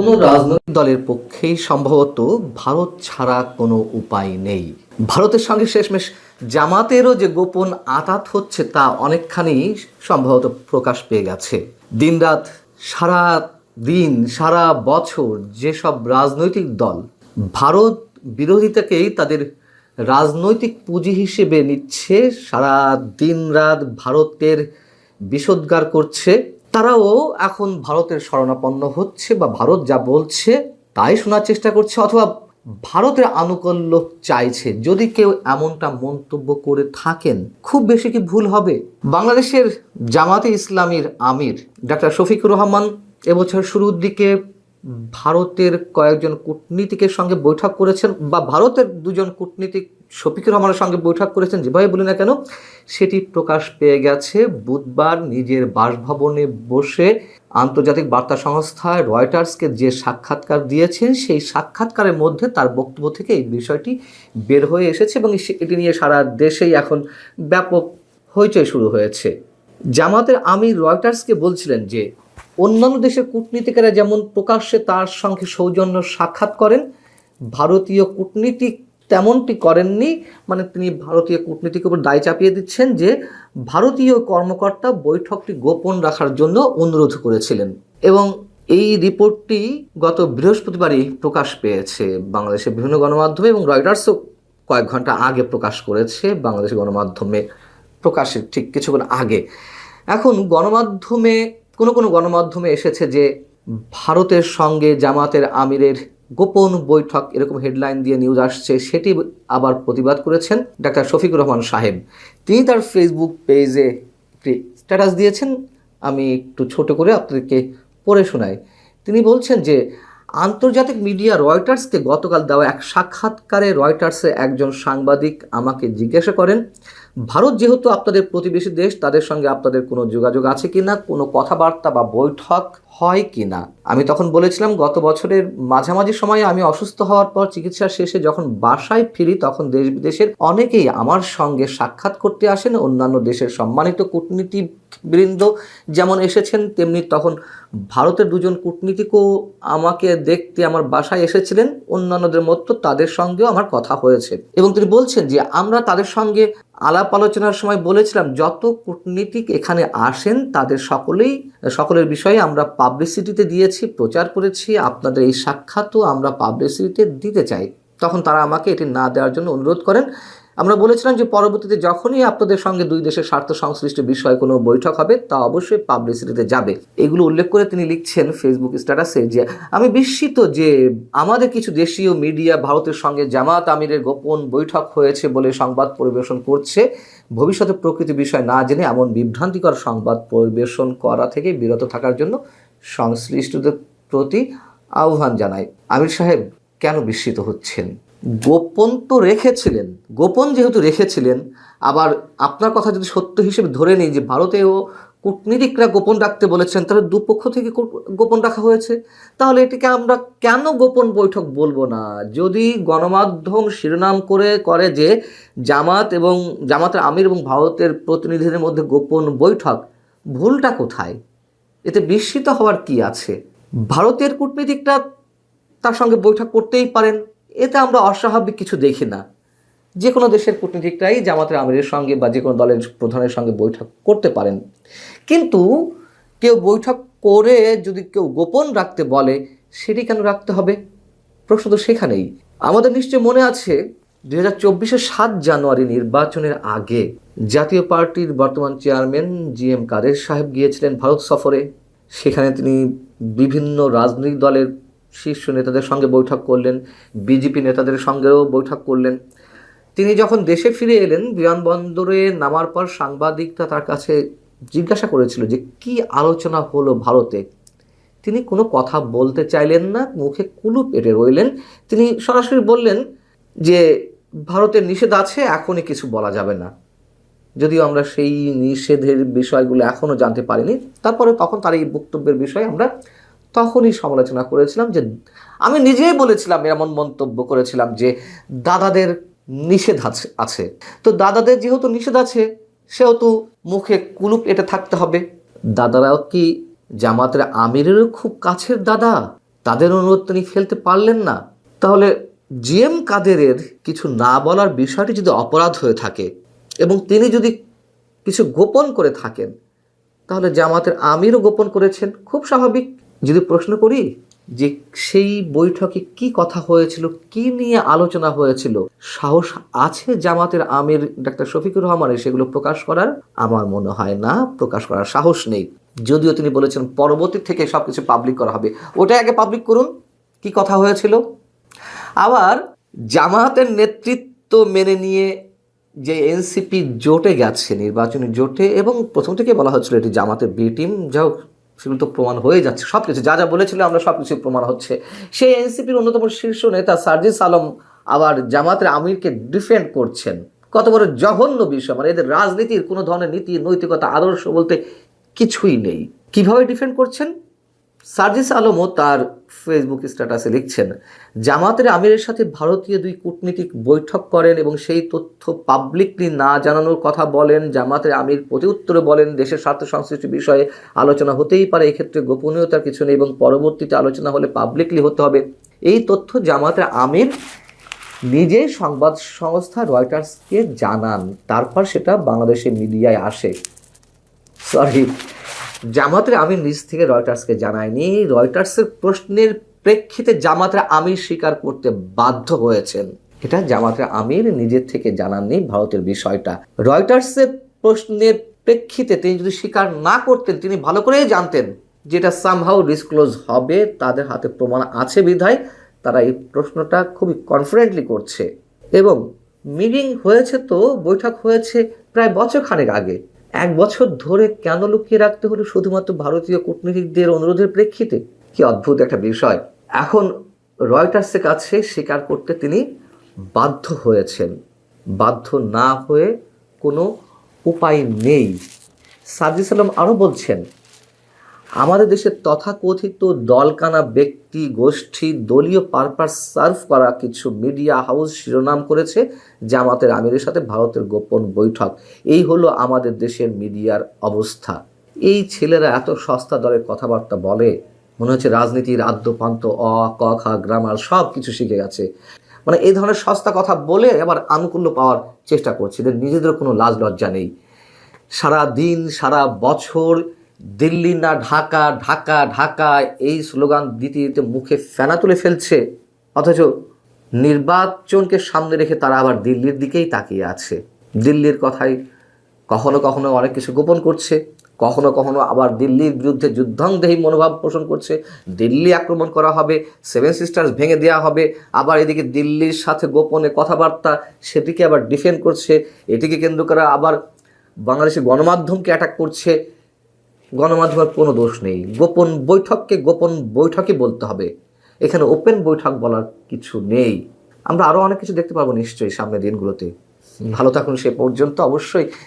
কোনো রাজনৈতিক দলের পক্ষেই সম্ভবত ভারত ছাড়া কোনো উপায় নেই। ভারতের সঙ্গে শেষমেশ জামাতেরও যে গোপন আতাত হচ্ছে তা অনেকখানি সম্ভবত প্রকাশ পেয়ে গেছে। দিনরাত সারা দিন সারা বছর যেসব রাজনৈতিক দল ভারত বিরোধিতাকেই তাদের রাজনৈতিক পুঁজি হিসেবে নিচ্ছে, সারা দিন রাত ভারতের বিষোদ্গার করছে। তারাও এখন ভারতের শরণাপন্ন হচ্ছে বা ভারত যা বলছে তাই শোনার চেষ্টা করছে অথবা ভারতের আনুকূল্য চাইছে। যদি কেউ এমনটা মন্তব্য করে থাকেন, খুব বেশি কি ভুল হবে? বাংলাদেশের জামাতে ইসলামীর আমির ডাক্তার শফিকুর রহমান এবছর শুরুর দিকে ভারতের কয়েকজন কূটনীতিকের সঙ্গে বৈঠক করেছেন বা ভারতের দুজন কূটনীতিক শফিকুর রহমানের সঙ্গে বৈঠক করেছেন, যেভাবে বলি না কেন, সেটি প্রকাশ পেয়ে গেছে বুধবার নিজের বাসভবনে বসে আন্তর্জাতিক বার্তা সংস্থা রয়টার্সকে যে সাক্ষাৎকার দিয়েছেন, সেই সাক্ষাৎকারের মধ্যে তার বক্তব্য থেকে এই বিষয়টি বের হয়ে এসেছে এবং এটি নিয়ে সারা দেশেই এখন ব্যাপক হইচই শুরু হয়েছে। জামাতের আমির রয়টার্সকে বলছিলেন যে অন্যান্য দেশের কূটনীতিকেরা যেমন প্রকাশ্যে তার সঙ্গে সৌজন্য সাক্ষাৎ করেন, ভারতীয় কূটনীতিক তেমনটি করেননি মানে তিনি ভারতীয় কূটনীতিকের উপর দায় চাপিয়ে দিচ্ছেন যে ভারতীয় কর্মকর্তা বৈঠকটি গোপন রাখার জন্য অনুরোধ করেছিলেন। এবং এই রিপোর্টটি গত বৃহস্পতিবারই প্রকাশ পেয়েছে বাংলাদেশের বিভিন্ন গণমাধ্যমে এবং রয়টার্সও কয়েক ঘণ্টা আগে প্রকাশ করেছে বাংলাদেশের গণমাধ্যমে প্রকাশের ঠিক কিছুক্ষণ আগে। এখন গণমাধ্যমে কোনো কোনো গণমাধ্যমে এসেছে যে ভারতের সঙ্গে জামাতের আমিরের গোপন বৈঠক এরকম হেডলাইন দিয়ে নিউজ আসছে, সেটি আবার প্রতিবাদ করেছেন ডাক্তার শফিকুর রহমান সাহেব। তিনি তার ফেসবুক পেজে একটি স্ট্যাটাস দিয়েছেন। আমি একটু ছোট করে আপনাদেরকে পড়ে শোনাই। তিনি বলছেন যে আন্তর্জাতিক মিডিয়া রয়টার্সকে গতকাল দেওয়া এক সাক্ষাৎকারে রয়টার্সে একজন সাংবাদিক আমাকে জিজ্ঞাসা করেন, ভারত যেহেতু আপনাদের প্রতিবেশী দেশ, তাদের সঙ্গে আপনাদের কোনো যোগাযোগ আছে কি না কোনো কথাবার্তা বা বৈঠক হয় কিনা? আমি তখন বলেছিলাম, গত বছরের মাঝামাঝি সময়ে আমি অসুস্থ হওয়ার পর চিকিৎসা শেষে যখন বাসায় ফিরি, তখন দেশ বিদেশের অনেকেই আমার সঙ্গে সাক্ষাৎ করতে আসেন। অন্যান্য দেশের সম্মানিত কূটনীতিবৃন্দ যেমন এসেছেন, তেমনি তখন ভারতের দুজন কূটনীতিকও আমাকে দেখতে আমার বাসায় এসেছিলেন। অন্যান্যদের মতো তাদের সঙ্গেও আমার কথা হয়েছে। এবং তিনি বলছেন যে, আমরা তাদের সঙ্গে আলাপ আলোচনার সময় বলেছিলাম, যত কূটনীতিক এখানে আসেন, তাদের সকলেই, সকলের বিষয়ে আমরা পাবলিসিটিতে দিয়েছি, প্রচার করেছি, আপনাদের এই সাক্ষাৎও আমরা পাবলিসিটিতে দিতে চাই। তখন তারা আমাকে এটি না দেওয়ার জন্য অনুরোধ করেন। আমরা বলেছিলাম যে পরবর্তীতে যখনই আপনাদের সঙ্গে দুই দেশের স্বার্থ সংশ্লিষ্ট বিষয়ে কোনো বৈঠক হবে, তা অবশ্যই পাবলিসিটিতে যাবে। এগুলো উল্লেখ করে তিনি লিখছেন ফেসবুক স্ট্যাটাসে যে, আমি বিস্মিত যে আমাদের কিছু দেশীয় মিডিয়া ভারতের সঙ্গে জামাত আমিরের গোপন বৈঠক হয়েছে বলে সংবাদ পরিবেশন করছে। ভবিষ্যতে প্রকৃতি বিষয় না জেনে এমন বিভ্রান্তিকর সংবাদ পরিবেশন করা থেকে বিরত থাকার জন্য সংশ্লিষ্টদের প্রতি আহ্বান জানাই। আমির সাহেব, কেন বিস্মিত হচ্ছেন? গোপন তো রেখেছিলেন, গোপন যেহেতু রেখেছিলেন, আবার আপনার কথা যদি সত্য হিসেবে ধরে নিই যে ভারতেও কূটনীতিকরা গোপন রাখতে বলেছেন, তাহলে দুপক্ষ থেকে গোপন রাখা হয়েছে। তাহলে এটিকে আমরা কেন গোপন বৈঠক বলব না? যদি গণমাধ্যম শিরোনাম করে করে যে জামাত এবং জামাতের আমির এবং ভারতের প্রতিনিধিদের মধ্যে গোপন বৈঠক, ভুলটা কোথায়? এতে বিস্মিত হওয়ার কি আছে? ভারতের কূটনীতিকরা তার সঙ্গে বৈঠক করতেই পারেন। এতে আমরা অস্বাভাবিক কিছু দেখি না। যে কোনো দেশের কূটনীতিকরাই জামাতের আমিরের সঙ্গে বা যে কোনো দলের প্রধানের সঙ্গে বৈঠক করতে পারেন। কিন্তু কেউ বৈঠক করে যদি কেউ গোপন রাখতে বলে, সেটি কেন রাখতে হবে? প্রশ্ন তো সেখানেই। আমাদের নিশ্চয় মনে আছে, দুই হাজার চব্বিশের সাত জানুয়ারি নির্বাচনের আগে জাতীয় পার্টির বর্তমান চেয়ারম্যান জি এম কাদের সাহেব গিয়েছিলেন ভারত সফরে। সেখানে তিনি বিভিন্ন রাজনৈতিক দলের শীর্ষ নেতাদের সঙ্গে বৈঠক করলেন, বিজেপি নেতাদের সঙ্গেও বৈঠক করলেন। তিনি যখন দেশে ফিরে এলেন, বিমানবন্দরে নামার পর সাংবাদিকরা তার কাছে জিজ্ঞাসা করেছিল যে, কি আলোচনা হলো ভারতে? তিনি কোনো কথা বলতে চাইলেন না, মুখে কুলু পেটে রইলেন। তিনি সরাসরি বললেন যে, ভারতের নিষেধ আছে, এখনই কিছু বলা যাবে না। যদিও আমরা সেই নিষেধের বিষয়গুলো এখনও জানতে পারিনি। তারপরে তখন তার এই বক্তব্যের বিষয়ে আমরা তখনই সমালোচনা করেছিলাম যে, আমি নিজেই বলেছিলাম, এমন মন্তব্য করেছিলাম যে, দাদাদের নিষেধ আছে আছে। তো দাদাদের যেহেতু নিষেধ আছে, সেহেতু মুখে কুলুপ এটা থাকতে হবে। দাদারাও কি জামাতের আমিরেরও খুব কাছের দাদা? তাদের অনুরোধ তিনি ফেলতে পারলেন না। তাহলে জিএম কাদেরের কিছু না বলার বিষয়টি যদি অপরাধ হয়ে থাকে এবং তিনি যদি কিছু গোপন করে থাকেন, তাহলে জামাতের আমিরও গোপন করেছেন, খুব স্বাভাবিক। যদি প্রশ্ন করি যে সেই বৈঠকে কি কথা হয়েছিল, কি নিয়ে আলোচনা হয়েছিল, সাহস আছে জামাতের আমির ডাক্তার শফিকুর রহমানের সেগুলো প্রকাশ করার? আমার মনে হয় না, প্রকাশ করার সাহস নেই। যদিও তিনি বলেছেন পরবর্তী থেকে সব কিছু পাবলিক করা হবে। ওটাই আগে পাবলিক করুন, কি কথা হয়েছিল? আবার জামাতের নেতৃত্ব মেনে নিয়ে যে এনসিপি জোটে গেছে, নির্বাচনী জোটে, এবং প্রথম থেকে বলা হচ্ছিল এটি জামাতের বি টিম যাও সেগুলো তো প্রমাণ হয়ে যাচ্ছে সব কিছু যা যা বলেছিল আমরা সব কিছু প্রমাণ হচ্ছে। সেই এনসিপির অন্যতম শীর্ষ নেতা সার্জিস আলম আবার জামাতের আমিরকে ডিফেন্ড করছেন। কত বড় জঘন্য বিষয় মানে এদের রাজনীতির কোনো ধরনের নীতি, নৈতিকতা, আদর্শ বলতে কিছুই নেই। কীভাবে ডিফেন্ড করছেন? সার্জিস আলমও তার ফেসবুক স্ট্যাটাসে লিখছেন, জামাতের আমিরের সাথে ভারতীয় দুই কূটনীতিক বৈঠক করেন এবং সেই তথ্য পাবলিকলি না জানানোর কথা বলেন। জামাতের আমির প্রতি উত্তরে বলেন, দেশের স্বার্থ সংশ্লিষ্ট বিষয়ে আলোচনা হতেই পারে, এক্ষেত্রে গোপনীয়তার কিছু নেই এবং পরবর্তীতে আলোচনা হলে পাবলিকলি হতে হবে। এই তথ্য জামাতের আমির নিজেই সংবাদ সংস্থা রয়টার্সকে জানান। তারপর সেটা বাংলাদেশের মিডিয়ায় আসে। সরি জামাতের আমির নিজ থেকে রয়টার্সকে জানায়নি। রয়টার্সের প্রশ্নের প্রেক্ষিতে জামাতের আমির স্বীকার করতে বাধ্য হয়েছেন। এটা জামাতের আমির নিজের থেকে জানাননি ভারতের বিষয়টা। রয়টার্সের প্রশ্নের প্রেক্ষিতে তিনি যদি স্বীকার না করতেন, তিনি ভালো করেই জানতেন যেটা সামহাউ ডিসক্লোজ হবে, তাদের হাতে প্রমাণ আছে বিধায় তারা এই প্রশ্নটা খুবই কনফিডেন্টলি করছে। এবং মিটিং হয়েছে তো, বৈঠক হয়েছে প্রায় বছর খানেক আগে। এক বছর ধরে কেন লুকিয়ে রাখতে হলো শুধুমাত্র ভারতীয় কূটনীতিকদের অনুরোধের প্রেক্ষিতে? কি অদ্ভুত একটা বিষয়। এখন রয়টার্সের কাছে স্বীকার করতে তিনি বাধ্য হয়েছেন। বাধ্য না হয়ে কোনো উপায় নেই। সাজিস আলম আরও বলছেন আমাদের দেশের তথাকথিত দলকানা ব্যক্তি, গোষ্ঠী, দলীয় পারপাস সার্ভ করা কিছু মিডিয়া হাউস শিরোনাম করেছে জামাতের আমিরের সাথে ভারতের গোপন বৈঠক। এই হলো আমাদের দেশের মিডিয়ার অবস্থা। এই ছেলেরা এত সস্তা দলের কথাবার্তা বলে, মনে হচ্ছে রাজনীতির আদ্যপান্ত, অ, ক, খ, গ্রামার সব কিছু শিখে গেছে। মানে এই ধরনের সস্তা কথা বলে আবার আনুকূল্য পাওয়ার চেষ্টা করছে। এদের নিজেদের কোনো লাজ লজ্জা নেই। সারা দিন, সারা বছর দিল্লি না ঢাকা ঢাকা ঢাকা, এই স্লোগান দিতে দিতে মুখে ফেনা তুলে ফেলছে। অথচ নির্বাচনকে সামনে রেখে তারা আবার দিল্লির দিকেই তাকিয়ে আছে। দিল্লির কথাই কখনো কখনো অনেক কিছু গোপন করছে, কখনো কখনো আবার দিল্লির বিরুদ্ধে যুদ্ধাংদেহী মনোভাব পোষণ করছে। দিল্লি আক্রমণ করা হবে, সেভেন সিস্টার্স ভেঙে দেওয়া হবে, আবার এদিকে দিল্লির সাথে গোপনে কথাবার্তা সেটিকে আবার ডিফেন্ড করছে, এটিকে কেন্দ্র করা আবার বাংলাদেশের গণমাধ্যমকে অ্যাটাক করছে। গণমাধ্যমের কোনো দোষ নেই। গোপন বৈঠককে গোপন বৈঠকই বলতে হবে। এখানে ওপেন বৈঠক বলার কিছু নেই। আমরা আরও অনেক কিছু দেখতে পাবো নিশ্চয়ই সামনের দিনগুলোতে। ভালো থাকুন সে পর্যন্ত। অবশ্যই